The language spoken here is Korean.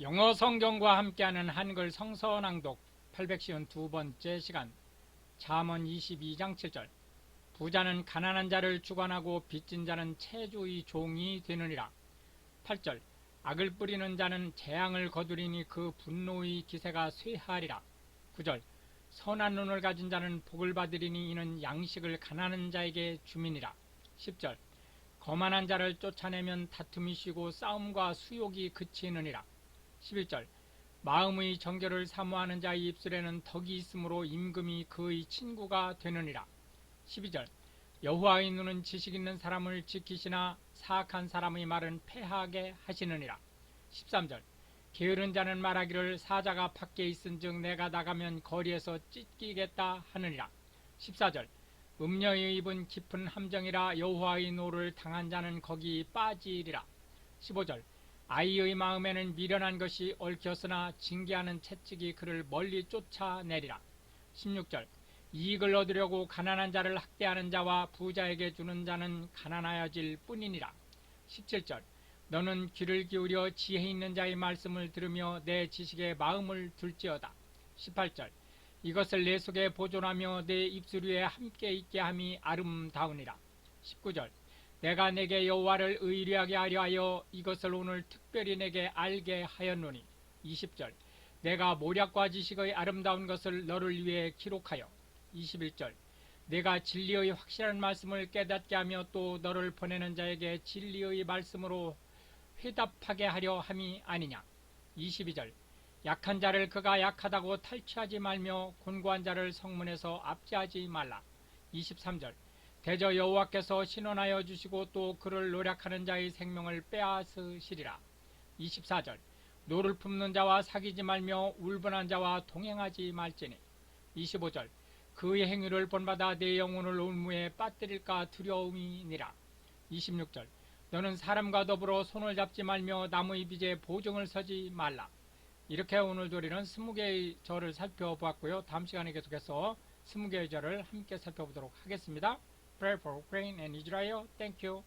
영어 성경과 함께하는 한글 성서 낭독 852번째 시간. 잠언 22장 7절. 부자는 가난한 자를 주관하고 빚진 자는 체주의 종이 되느니라. 8절. 악을 뿌리는 자는 재앙을 거두리니 그 분노의 기세가 쇠하리라. 9절. 선한 눈을 가진 자는 복을 받으리니 이는 양식을 가난한 자에게 주민이라. 10절. 거만한 자를 쫓아내면 다툼이 쉬고 싸움과 수욕이 그치느니라 11절. 마음의 정결을 사모하는 자의 입술에는 덕이 있으므로 임금이 그의 친구가 되느니라. 12절. 여호와의 눈은 지식 있는 사람을 지키시나 사악한 사람의 말은 패하게 하시느니라. 13절. 게으른 자는 말하기를 사자가 밖에 있은즉 내가 나가면 거리에서 찢기겠다 하느니라. 14절. 음녀의 입은 깊은 함정이라 여호와의 노를 당한 자는 거기 빠지리라. 15절 아이의 마음에는 미련한 것이 얽혔으나 징계하는 채찍이 그를 멀리 쫓아내리라. 16절 이익을 얻으려고 가난한 자를 학대하는 자와 부자에게 주는 자는 가난하여질 뿐이니라. 17절 너는 귀를 기울여 지혜 있는 자의 말씀을 들으며 내 지식에 마음을 둘지어다. 18절 이것을 내 속에 보존하며 내 입술 위에 함께 있게 함이 아름다우니라. 19절 내가 내게 여호와를 의뢰하게 하려 하여 이것을 오늘 특별히 내게 알게 하였노니. 20절. 내가 모략과 지식의 아름다운 것을 너를 위해 기록하여. 21절. 내가 진리의 확실한 말씀을 깨닫게 하며 또 너를 보내는 자에게 진리의 말씀으로 회답하게 하려 함이 아니냐. 22절. 약한 자를 그가 약하다고 탈취하지 말며 곤고한 자를 성문에서 압제하지 말라. 23절 대저 여호와께서 신원하여 주시고 또 그를 노력하는 자의 생명을 빼앗으시리라. 24절. 노를 품는 자와 사귀지 말며 울분한 자와 동행하지 말지니. 25절. 그의 행위를 본받아 내 영혼을 울무에 빠뜨릴까 두려움이니라. 26절. 너는 사람과 더불어 손을 잡지 말며 나무의 빚에 보증을 서지 말라. 이렇게 오늘도 우리는 20개의 절을 살펴보았고요. 다음 시간에 계속해서 20개의 절을 함께 살펴보도록 하겠습니다 Pray for Ukraine and Israel. Thank you.